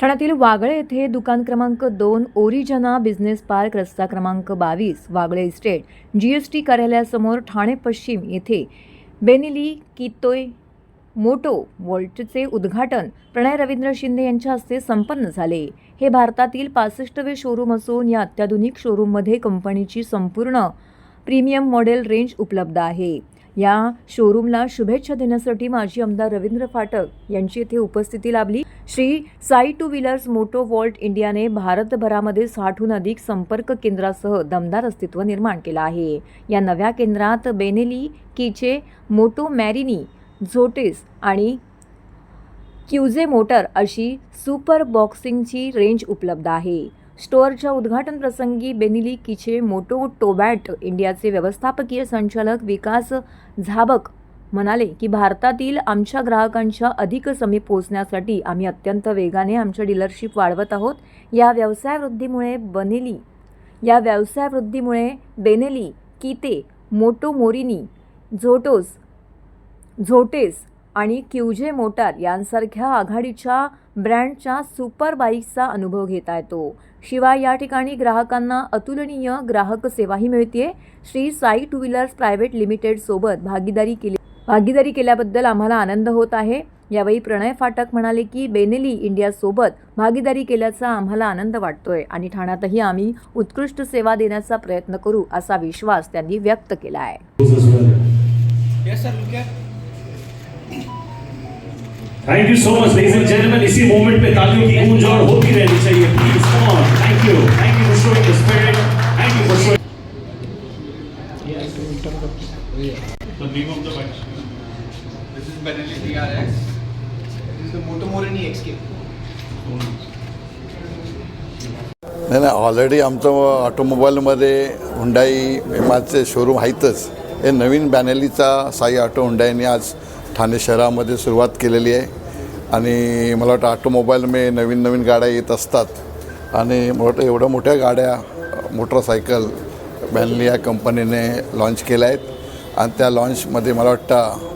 ठाण्यातील वागळे येथे दुकान क्रमांक दोन ओरिजना बिझनेस पार्क रस्ता क्रमांक बावीस Wagle estate G S T कार्यालयासमोर ठाणे पश्चिम येथे बेनिली कितोय मोटो वॉल्टचे उद्घाटन प्रणय रवींद्र शिंदे यांच्या हस्ते संपन्न झाले. हे भारतातील पासष्टवे शोरूम असून या अत्याधुनिक शोरूममध्ये कंपनीची संपूर्ण प्रीमियम मॉडेल रेंज उपलब्ध आहे. या शोरूमला शुभेच्छा देण्यासाठी माजी आमदार रवींद्र फाटक यांची येथे उपस्थिती लाभली. Shri Sai two wheelers Moto Vault इंडियाने भारतभरामध्ये साठहून अधिक संपर्क केंद्रासह दमदार अस्तित्व निर्माण केलं आहे. या नव्या केंद्रात बेनेली कीचे मोटो मॅरिनी झोटेस आणि क्युझे मोटर अशी सुपर बॉक्सिंगची रेंज उपलब्ध आहे. स्टोअरच्या उद्घाटन प्रसंगी बेनिली किचे मोटो टोबॅट इंडियाचे व्यवस्थापकीय संचालक विकास झाबक म्हणाले की भारतातील आमच्या ग्राहकांच्या अधिक समीप पोहोचण्यासाठी आम्ही अत्यंत वेगाने आमच्या डीलरशिप वाढवत आहोत. या व्यवसाय वृद्धीमुळे बनेली या व्यवसाय वृद्धीमुळे बेनेली किते मोटो मोरिनी झोटोस झोटेस आणि क्युजे मोटार यांसारख्या आघाडीच्या ब्रँडच्या सुपर बाईक्सचा अनुभव घेता येतो. शिवाय या ठिकाणी ग्राहकांना अतुलनीय ग्राहक सेवाही मिळते Shri Sai two wheelers private limited सोबत भागीदारी केली भागीदारी केल्याबद्दल आम्हाला आनंद होत आहे. यावेळी प्रणय फाटक म्हणाले की बेनेली इंडियासोबत भागीदारी केल्याचा आम्हाला आनंद वाटतोय आणि ठाण्यातही आम्ही उत्कृष्ट सेवा देण्याचा प्रयत्न करू असा विश्वास त्यांनी व्यक्त केला आहे. Thank you so much ladies and gentleman इसी मोमेंट पे तालियों की गूंज और होती रहनी चाहिए please come on thank you thank you for showing the spirit thank you for showing The name of the bike. This is Benelli DRX. This is the Motomorini XK. नाही नाही ऑलरेडी आमचं ऑटोमोबाईलमध्ये हुंडाई एमाचे शोरूम आहेतच हे नवीन बॅनेलीचा Sai auto हुंडाईने आज ठाणे शहरामध्ये सुरुवात केलेली आहे. आणि मला वाटतं ऑटोमोबाईलमध्ये नवीन नवीन गाड्या येत असतात. आणि मला वाटतं एवढ्या मोठ्या गाड्या मोटरसायकल बॅनली या कंपनीने लॉन्च केल्या आहेत. आणि त्या लॉन्चमध्ये मला वाटतं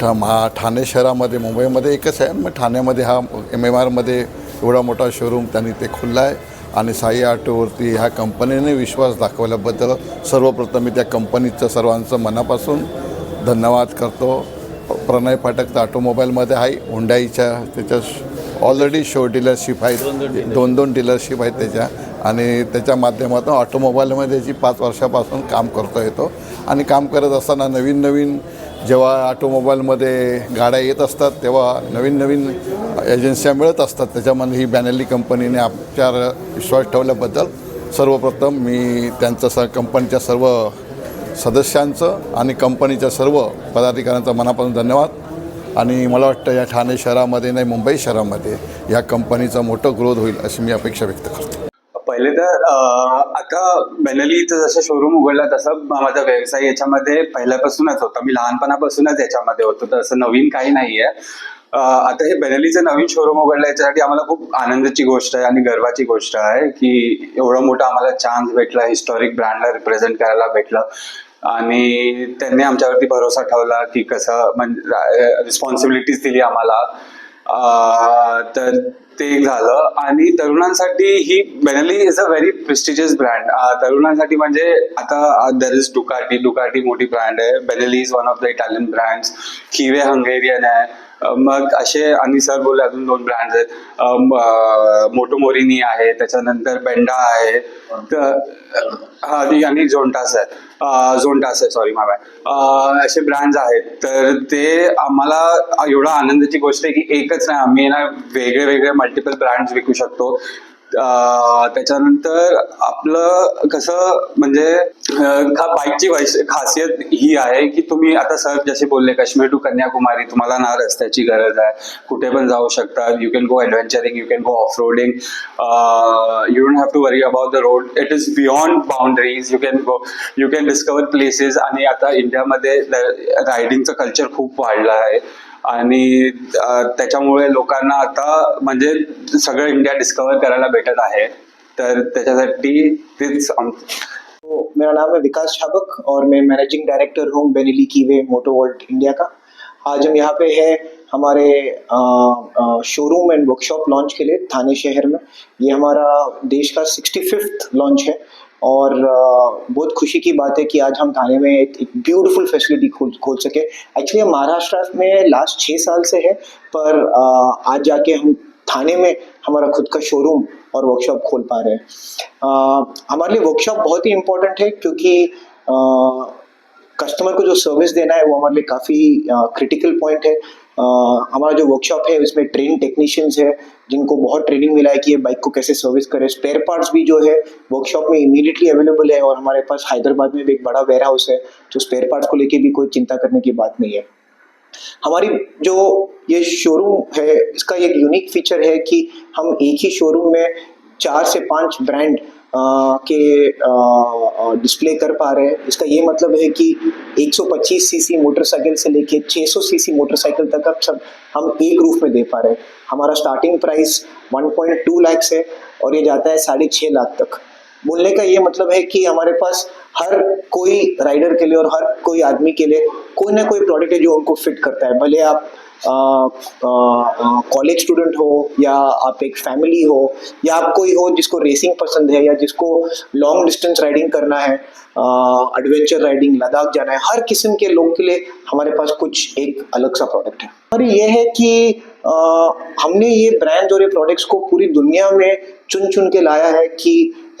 ठा महा ठाणे शहरामध्ये मुंबईमध्ये एकच आहे. मग ठाण्यामध्ये हा एम एम आरमध्ये एवढा मोठा शोरूम त्यांनी ते खुलला आहे. आणि साई ऑटोवरती ह्या कंपनीने विश्वास दाखवल्याबद्दल सर्वप्रथम मी त्या कंपनीचं सर्वांचं मनापासून धन्यवाद करतो. प्रणय फाटक तर ऑटोमोबाईलमध्ये आहे. हुंडाईच्या त्याच्या ऑलरेडी शो डीलरशिप आहेत. दोन दोन डीलरशिप आहेत त्याच्या. आणि त्याच्या माध्यमातून ऑटोमोबाईलमध्ये जी पाच वर्षापासून काम करतो येतो. आणि काम करत असताना नवीन नवीन जेव्हा ऑटोमोबाईलमध्ये गाड्या येत असतात तेव्हा नवीन नवीन एजन्स्या मिळत असतात. त्याच्यामध्ये ही बॅनली कंपनीने आमच्यावर विश्वास ठेवल्याबद्दल सर्वप्रथम मी त्यांचं स कंपनीच्या सर्व सदस्यांचं आणि कंपनीच्या सर्व पदाधिकाऱ्यांचा मनापासून धन्यवाद. आणि मला वाटतं या ठाणे शहरामध्ये नाही मुंबई शहरामध्ये या कंपनीचा मोठं ग्रोथ होईल अशी मी अपेक्षा व्यक्त करतो. पहिले तर आता बेनलीचं जसं शोरूम उघडलं तसं माझा व्यवसाय याच्यामध्ये पहिल्यापासूनच होता. मी लहानपणापासूनच याच्यामध्ये होतो. तर असं नवीन काही नाहीये. आहे आता हे बेनलीचं नवीन शोरूम उघडलं याच्यासाठी आम्हाला खूप आनंदाची गोष्ट आहे आणि गर्वाची गोष्ट आहे की एवढं मोठं आम्हाला चान्स भेटला हिस्टॉरिक ब्रँडला रिप्रेझेंट करायला भेटलं. आणि त्यांनी आमच्यावरती भरोसा ठेवला की कसं म्हणजे रिस्पॉन्सिबिलिटीज दिली आम्हाला. तर ते झालं. आणि तरुणांसाठी ही Benelli is a very prestigious brand तरुणांसाठी म्हणजे आता दर इज डुकाटी डुकाटी मोठी ब्रँड आहे. Benelli is one of the Italian brands Keeway Hungarian आहे. मग असे आणि सर बोलले अजून दोन ब्रँड आहेत. मोटोमोरिनी आहे त्याच्यानंतर बेंडा आहे. तर हा आणि झोंटास आहे अं, झोंटास आहे सॉरी माय असे ब्रँड्स आहेत. तर ते आम्हाला एवढा आनंदाची गोष्ट आहे की एकच नाही आम्ही ना वेगळे वेगळे मल्टिपल ब्रँड्स विकू शकतो. त्याच्यानंतर आपलं कसं म्हणजे बाईकची खासियत ही आहे की तुम्ही आता सर जसे बोलले काश्मीर टू कन्याकुमारी तुम्हाला ना रस्त्याची गरज आहे. कुठे पण जाऊ शकता you can go adventuring you can go off roading you don't have to worry about the road it is beyond boundaries you can go you can discover places आणि आता इंडियामध्ये रायडिंगचं कल्चर खूप वाढलं आहे. आणि त्याच्यामुळे लोकांना आता म्हणजे सगळं इंडिया डिस्कवर करायला भेटत आहे. तर त्याच्यासाठी तेच तो हो, मेरा नाम है विकास छाबक और मैं मैनेजिंग डायरेक्टर हूँ Benelli Keeway Moto World India का। आज हम यहाँ पे हैं हमारे शोरूम एंड वर्कशॉप लॉन्च के लिए थाने शहर में। ये हमारा देश का सिक्सटी फिफ्थ लॉन्च है। और बहुत खुशी की बात है कि आज हम थाने में एक, ब्यूटीफुल फैसिलिटी खोल खोल सके। एक्चुअली हम महाराष्ट्र में लास्ट छः साल से है पर आज जाके हम थाने में हमारा खुद का शोरूम और वर्कशॉप खोल पा रहे हैं। हमारे लिए वर्कशॉप बहुत ही इम्पोर्टेंट है क्योंकि कस्टमर को जो सर्विस देना है वो हमारे लिए काफ़ी क्रिटिकल पॉइंट है। हमारा जो वर्कशॉप है, उसमें ट्रेन टेक्नीशियंस है, जिनको बहुत ट्रेनिंग मिला है कि ये बाइक को कैसे सर्विस करें। स्पेयर पार्ट्स भी जो है वर्कशॉप में इमीडिएटली अवेलेबल है और हमारे पास हैदराबाद में भी एक बड़ा वेयर हाउस है, जो स्पेयर पार्ट्स को लेके भी कोई चिंता करने की बात नहीं है। हमारी जो ये शोरूम है, इसका एक यूनिक फीचर है कि हम एक ही शोरूम में चार से पाँच ब्रांड के डिस्प्ले कर पा रहे हैं। इसका ये मतलब है कि 125 सीसी मोटरसाइकिल से लेके 600 सीसी मोटरसाइकिल तक अब सब हम एक रूफ में दे पा रहे हैं। हमारा स्टार्टिंग प्राइस 1.2 लाख से और ये जाता है साढ़े छः लाख तक। बोलने का ये मतलब है कि हमारे पास हर कोई राइडर के लिए और हर कोई आदमी के लिए कोई ना कोई प्रोडक्ट है जो उनको फिट करता है। भले आप कॉलेज स्टूडेंट हो या आप एक फैमिली हो या आप कोई हो जिसको रेसिंग पसंद है या जिसको लॉन्ग डिस्टेंस राइडिंग करना है एडवेंचर राइडिंग लद्दाख जाना है हर किस्म के लोग के लिए हमारे पास कुछ एक अलग सा प्रोडक्ट है। और ये है कि अ, हमने ये ब्रांड और ये प्रोडक्ट्स को पूरी दुनिया में चुन चुन के लाया है कि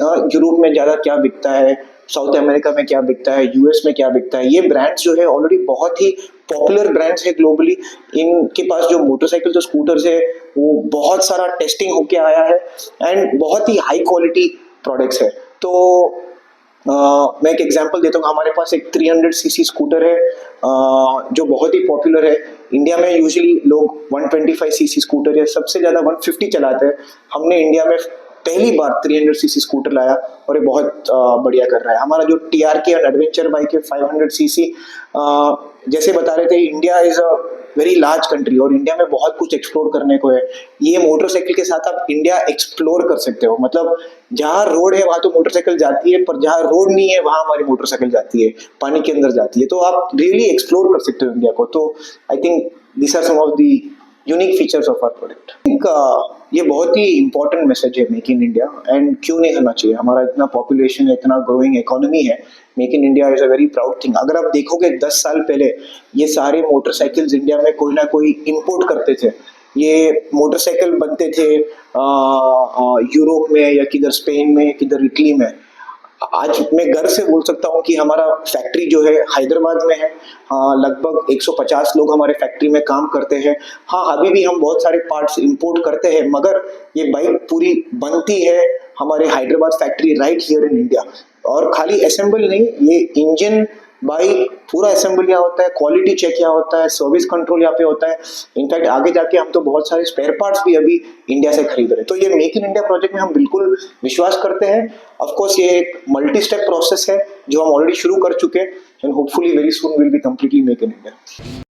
यूरोप में ज़्यादा क्या बिकता है साउथ अमेरिका में क्या बिकता है यूएस में क्या बिकता है ये ब्रांड्स जो है ऑलरेडी बहुत ही पॉपुलर ब्रांड्स है ग्लोबली इनके पास जो मोटरसाइकिल जो स्कूटर्स है वो बहुत सारा टेस्टिंग होके आया है एंड बहुत ही हाई क्वालिटी प्रोडक्ट्स है। तो अ, मैं एक एग्जांपल देता हूँ। हमारे पास एक 300 सीसी स्कूटर है अ, जो बहुत ही पॉपुलर है। इंडिया में यूजुअली लोग 125 सीसी स्कूटर या सबसे ज़्यादा 150 चलाते हैं। हमने इंडिया में पहली बार 300 सीसी स्कूटर लाया और ये बहुत बढ़िया कर रहा है। हमारा जो T R K adventure bike है 500 सीसी जैसे बता रहे थे India is a very large country और इंडिया में बहुत कुछ एक्सप्लोर करने को है। ये मोटरसाइकिल के साथ आप इंडिया एक्सप्लोर कर सकते हो। मतलब जहाँ रोड है, वहाँ तो मोटरसाइकिल जाती है, पर जहाँ रोड नहीं है, वहाँ हमारी मोटरसाइकिल जाती है, पानी के अंदर जाती है। तो आप रियली एक्सप्लोर कर सकते हो इंडिया को। तो I think this are some of the unique features of our product ये बहुत ही इंपॉर्टेंट मैसेज है मेक इन इंडिया एंड क्यों नहीं होना चाहिए? हमारा इतना पॉपुलेशन है इतना ग्रोइंग इकोनॉमी है make in India is a very proud thing अगर आप देखोगे दस साल पहले ये सारे मोटरसाइकिल्स इंडिया में कोई ना कोई इम्पोर्ट करते थे। ये मोटरसाइकिल बनते थे अ, अ, यूरोप में या किधर स्पेन में किधर इटली में। आज मैं गर्व से बोल सकता हूँ कि हमारा फैक्ट्री जो है हैदराबाद में है। हाँ लगभग 150 लोग हमारे फैक्ट्री में काम करते हैं। हाँ अभी भी हम बहुत सारे पार्ट्स इंपोर्ट करते हैं, मगर ये बाइक पूरी बनती है हमारे Hyderabad factory right here in India और खाली असेंबल नहीं, ये इंजन बाइक पूरा असेंबल यहाँ होता है क्वालिटी चेक यहाँ होता है सर्विस कंट्रोल यहाँ पे होता है। इनफैक्ट आगे जाके हम तो बहुत सारे स्पेयर पार्ट्स भी अभी इंडिया से खरीद रहे हैं। तो ये मेक इन इंडिया प्रोजेक्ट में हम बिल्कुल विश्वास करते हैं। ऑफ़ कोर्स ये एक मल्टी स्टेप प्रोसेस है, जो हम ऑलरेडी शुरू कर चुके हैं। And hopefully very soon will be completely make in India